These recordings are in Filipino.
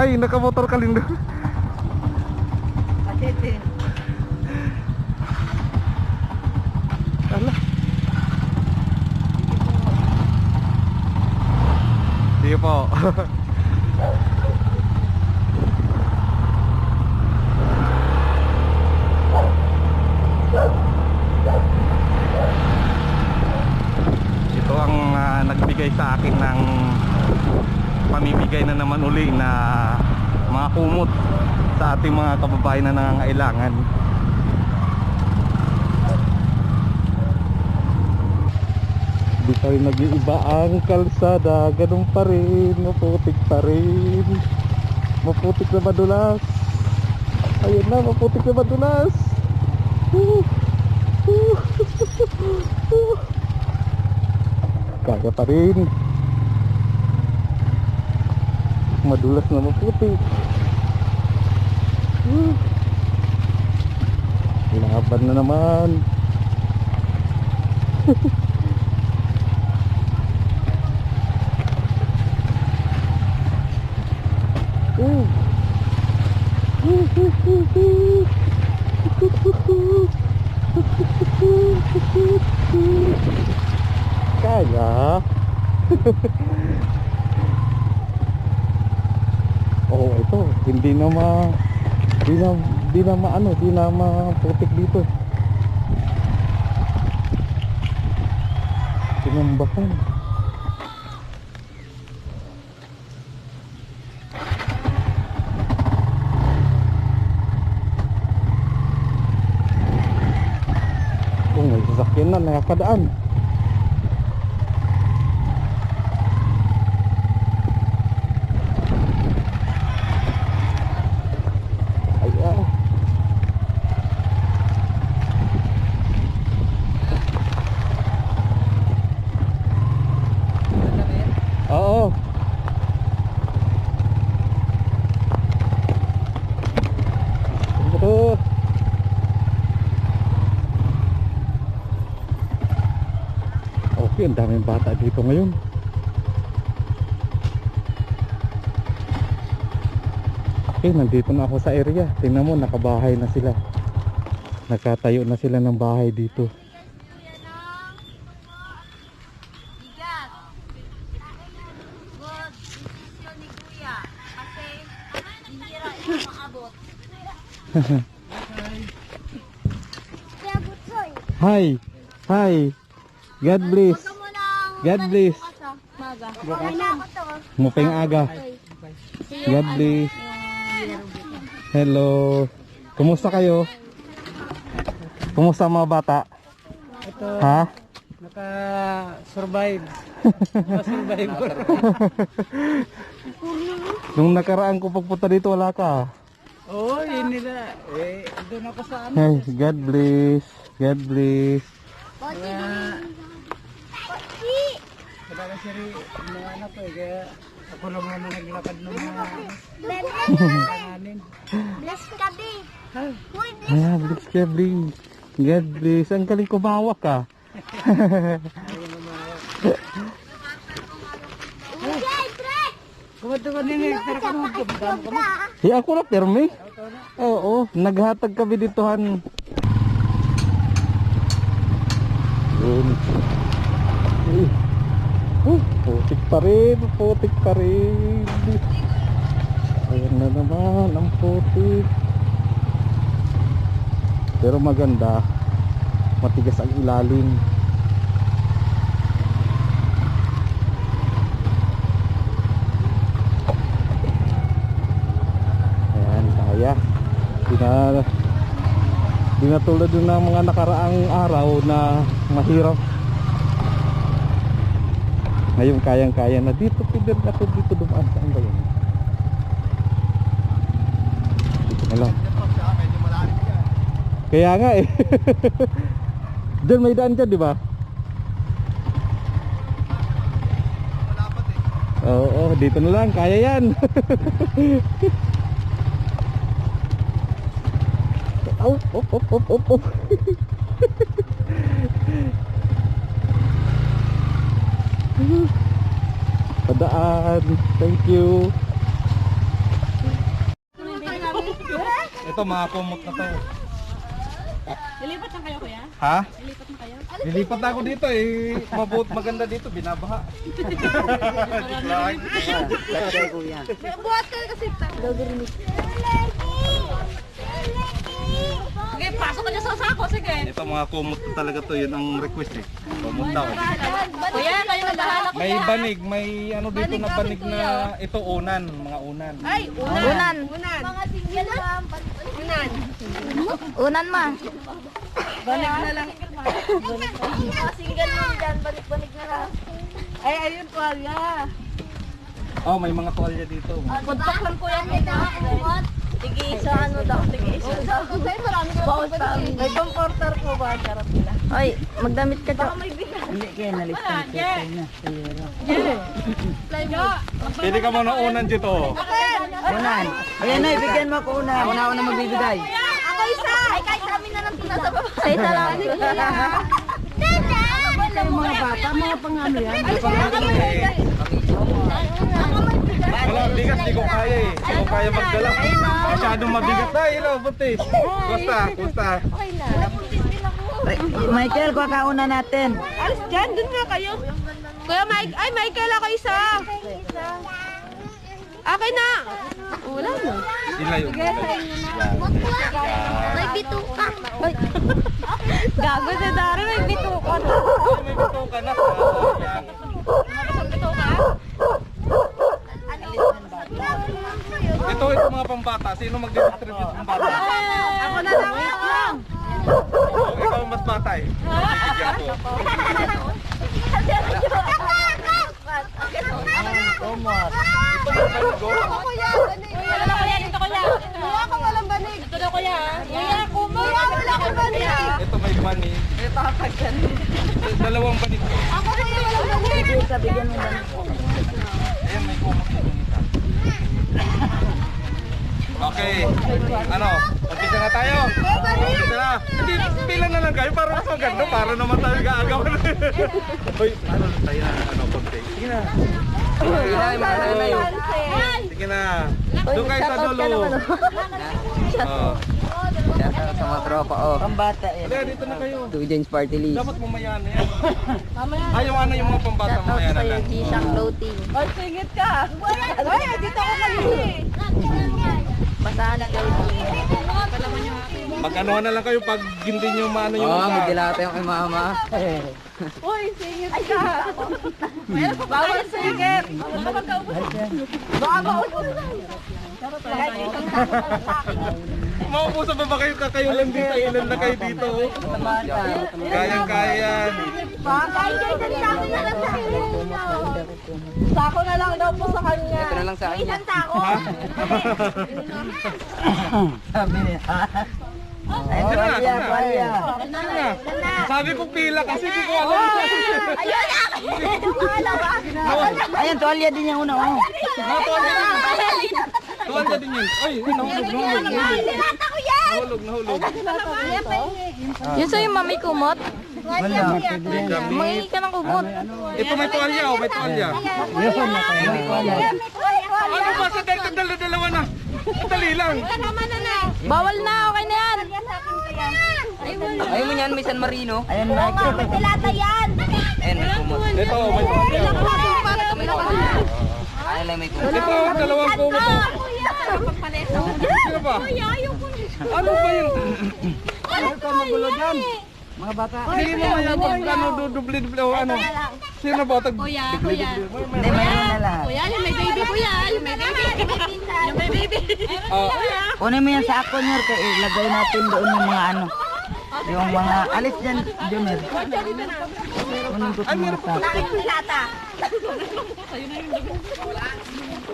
Ay, nakamotor ka rin doon. Atete. Ala. Sige po. Ito ang ah, nagbigay sa akin ng pamimigay na naman uli na mga kumot sa ating mga kababayan na nangangailangan. Di tayo nag-iiba ang kalsada Ganun pa rin Maputik pa rin Maputik na madulas Ayun na maputik na madulas Woo! Woo! Kaya pa rin Madulas na maputik Laban na naman Ooh. Kaya. oh, ito, hindi na ma hindi na hindi na maano, hindi na maputik dito. Tinambakan. Kung may sasakyan na nakakadaan. Ay, ah. Oo. Betul. Okay, ang daming bata dito ngayon. Okay, nandito na ako sa area. Tingnan mo, nakabahay na sila. Nakatayo na sila ng bahay dito. Hi! Hi! God bless! God bless! Mupeng aga. God bless. Hello. Kumusta kayo? Kumusta mga bata? Ito, Ha? naka-survive. Naka-survivor. Nung nakaraan ko pagpunta dito wala ka. Oo, yun nila. Eh, doon ako sa ano. Hey, God bless. God bless. Kaya, wala kasi rin mga anak ko eh. Kaya ako lang muna naglakad ng mga panganin. Bless ka. Ay, Ah, bless God bless. God bless. Ang galing kumawak ka. kumato ka din eh. Pero ka pupuntahan ka mo. Di ako na permi. Oo, naghatag kami ditohan. Yun. Uy. Putik pa rin, putik pa rin. Ayan na naman, ang putik. Pero maganda, matigas ang ilalim. Ayan, kaya. Di na, di na tulad dun ng mga nakaraang araw na mahirap. Ngayon kayang-kaya na dito, pwede na to dito dumaan. Saan ba yun? Dito na lang. Kaya nga eh. Diyan may daan dyan, di ba? Oo, oo, dito na lang, kaya yan. Au, op, op, op, op, op. Padaan. Thank you. Ito mga kumot na to. Lilipat lang kayo, kuya? Ha? Lilipat lang kayo? Lilipat na ako dito eh. Mabut maganda dito, binabaha. Buhat ka kasi. Sige, pasok ka dyan sa sako. Sige. Ito mga kumot talaga to, yun ang request eh. Kumot daw. Kuya, kayo na bahala. May banig, may ano dito na banig na ito unan, mga unan. Ay, unan. Unan. Unan. Mga single ma'am. Unan. Unan ma. Banig na lang. Mga single ma'am dyan. Banig-banig na lang. Ay, ayun, kuya. Oh, may mga tuwalya dito. Puntak lang kuya. Tigi isa ano daw, tigi isa daw. Bawal pa. May comforter po ba? Charot nila. Oy, magdamit ka dyan. Hindi kaya nalistan ko kayo na. Sayero. Pili ka muna unan dito. Unan. Ayan na, ibigyan mo ako una. Una ako na magbibigay. Ako isa! Ay, kahit sa amin na lang tinasa baba. Sa isa lang. Kayo mga bata, mga pangano yan. Wala, bigat, di ko kaya eh. Di ko kaya magdala. Masyadong mabigat. Ay, hello, buntis. Kusta, kusta. Michael, kuha ka una natin. Alis dyan, dun nga kayo. Kuya Mike, ay Michael ako isa. Akin na. Wala na. Sila yun. May bituka. Gago na Dari, may bituka na. May gusto ka na. Yan. Ito, ito mga pambata. Sino mag-distribute ng bata? Ako na lang. Wait lang. Oh, ikaw mas bata eh. Bigyan ko. Ito mga baligo. Kuya, wala na kuya, dito kuya. Kuya, ako walang banig. Dito na kuya. Kuya, kumo. Kuya, wala akong banig. Ito may bani. Dalawang bani. Ako kuya, walang banig. Ayan, may kumot dito isa. Okay. Ano? Umpisa na tayo. Umpisa na. Hindi, pila na lang kayo para mas maganda. Para naman tayo gaagawan. Uy, ano tayo na ano, konti. Sige na. Sige na, mga nanay. Sige na. Doon kayo sa dulo. Oh. sa mga tropa, oh. Pambata eh. Halika, dito na kayo. Two James Party List. Dapat mamaya na yan. Ay, yung ano, yung mga pambata mamaya na sa'yo, lang. G-Shock Floating. Ay, singit ka. Ay, dito ako kanina eh. Basahan na kayo. Mag-ano na lang kayo pag hindi nyo maano yung Oo, isa. magdilata yung kay mama. Uy, singit ka. Bawal singit. Baka magkaubos. Baka maubos. Maubusan pa ba kayo kakayo lang dito? Ilan na kayo dito? oh? Kayang-kaya na Sako na lang daw po sa kanya. Ito na lang sa akin. Isang sako. Sabi niya. Ay, Sige na, na. tuwalya. Na. Sabi ko pila kasi hindi ko alam. Ayun na! Ayan, tuwalya din yung una, oh. Natuwan din yun. Tuwan ka din yun. Ay, nahulog, nahulog, nahulog. Nilata ko yan! Nahulog, nahulog. Yun sa'yo, mami kumot. Wala. Mangingi ka ng kumot. Ito may tuwalya, oh, may tuwalya. Yun, nakain. Ano ba sa dal- dal- dalawa na? Dali lang. Bawal na, okay na yan. Ayaw mo yan, may San Marino. Ayan, Michael. May dilata yan! Ayan, may kumot. Ito, may tuwalya. Ayan lang, may kumot. Ito, dalawang kumot. Oh. Sino ba? Ano ba yun? Ano ka magulo dyan? Mga bata. Hindi mo maya pag ano, dudubli-dubli o ano. Sino ba? Tag Kuya, kuya. Hindi, mayroon na lahat. Kuya, yung may baby kuya. Yung may baby. Yung may baby. Ah, Kunin mo yan sa ako. Kaya ilagay natin doon yung mga ano. Yung mga, alis dyan, Junior. Kunin ko ay, sa mga meron pa. tap. Bakit dilata?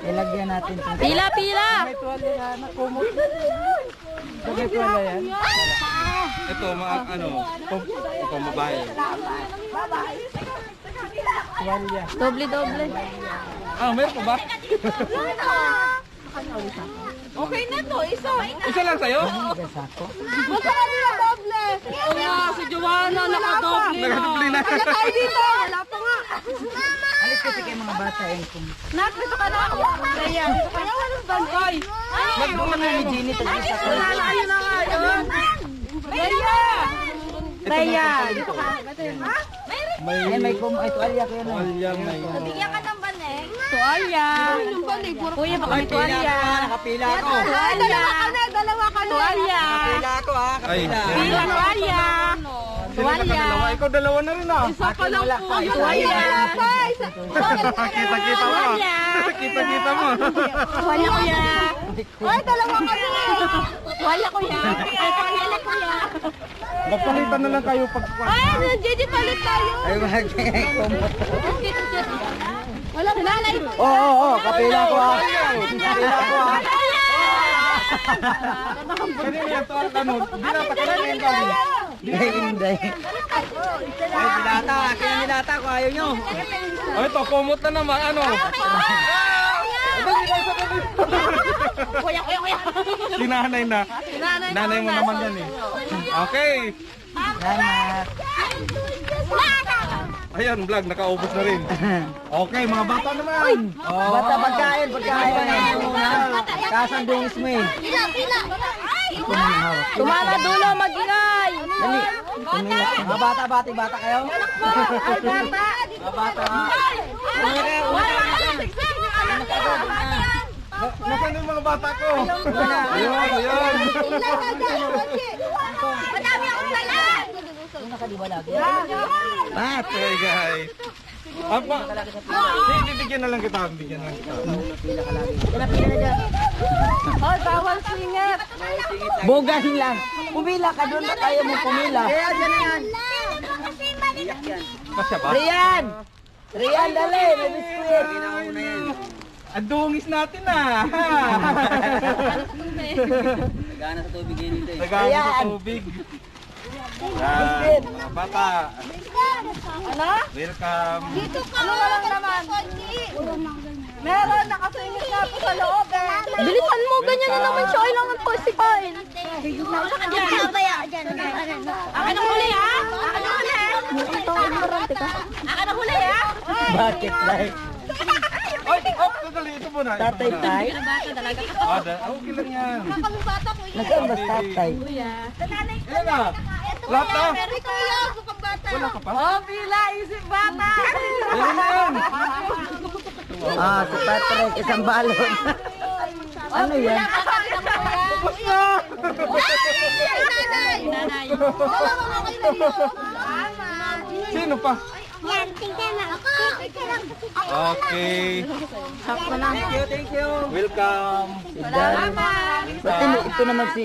Ilagyan natin Pila, pila. Ito, mga ano, pam- pambabae. Doble, doble. Ah, meron pa ba? Okay na to, isa. Isa lang sa'yo? Basta kami na doble. Oo nga, si Joanna nakadoble na. Nakadoble na. Kaya tayo dito. Wala pa nga. Mama! Alis kasi kay mga bata yung kum. Nak, dito ka na. Kaya, kaya walang bangkoy. Magbuman na ni Jenny tag isa ko. Ayun na nga, yun. Kaya! Kaya! May Ay may kum ay tuwalya ko yun. Alyang may Bigyan ka ng banig. Tuwalya. Kuya, baka may tuwalya. Nakapila ako. Tuwalya! Dalawa ka na, dalawa ka na. Tuwalya. Nakapila ako ha. Ay, Pila, tuwalya. Tuwalya. Ikaw dalawa na rin ah. Isa pa lang po. Tuwalya. Kita-kita mo. Kita-kita mo. Tuwalya, kuya. Ay, dalawa ka na. Tuwalya, kuya. Ay, tuwalya, kuya. Magpakita na lang kayo pag Ay, JJ palit tayo. Ay mag kumot. Wala ka nanay. Oo, oo, oo, kapila ko ha. Kapila ko ha. Kanina yan to ang ano. Binata ka na rin kami. Hindi, hindi. Ay, dilata. Kaya nilata ko ayaw nyo. Oh, ito, kumot na naman. Ano? Kuya, kuya, kuya. Si nanay na. Nanay mo naman yan eh. Okay. Salamat. Ayan, vlog. Nakaubos na rin. Okay, mga bata naman. Oh. Bata pagkain, pagkain. Kasandungis mo eh. Pila. Tumama dulo, mag-ingay. Dali. Tumila. Mga bata, bati, bata kayo? Mga bata ha. Una kayo, una kayo. Na- Nasaan yung mga bata ko? Una. Ayun, ayun. Madami akong salat. Bat. Okay, guys. Apa? Hindi, bibigyan na lang kita. Bibigyan na lang kita. Ay, bawal singit. Bogan lang. Pumila ka doon. Ba't ayaw mo pumila? Kasya ba? Rian! Rian, dali! May biskuit! Ang dungis natin ah. Gana sa tubig yun ito Nagano sa tubig. Yan, mga bata. Ano? Welcome. Dito ka. Ano lang naman? Meron, nakasingit na ako sa loob eh. Bilisan mo, ganyan na naman siya. Kailangan po si Kain. Akin ang huli ha? Akin ang huli. Akin ang huli ha? Bakit, Day? Ay, oh, sandali, ito muna. Tatay, tay? Ah, ah, okay lang yan. Nasaan ba tatay? Ilan na? Lahat na? Yan. Wala ka pa? Oh, pila, isip bata. Ilan na yan? Ah, si Patrick, isang balon. ano yan? Na! Nanay. Nanay. Wala mo kayo na dito. Sino pa? Yan, tingnan na ako. Okay. Thank you, thank you. Welcome. Ba't ito naman si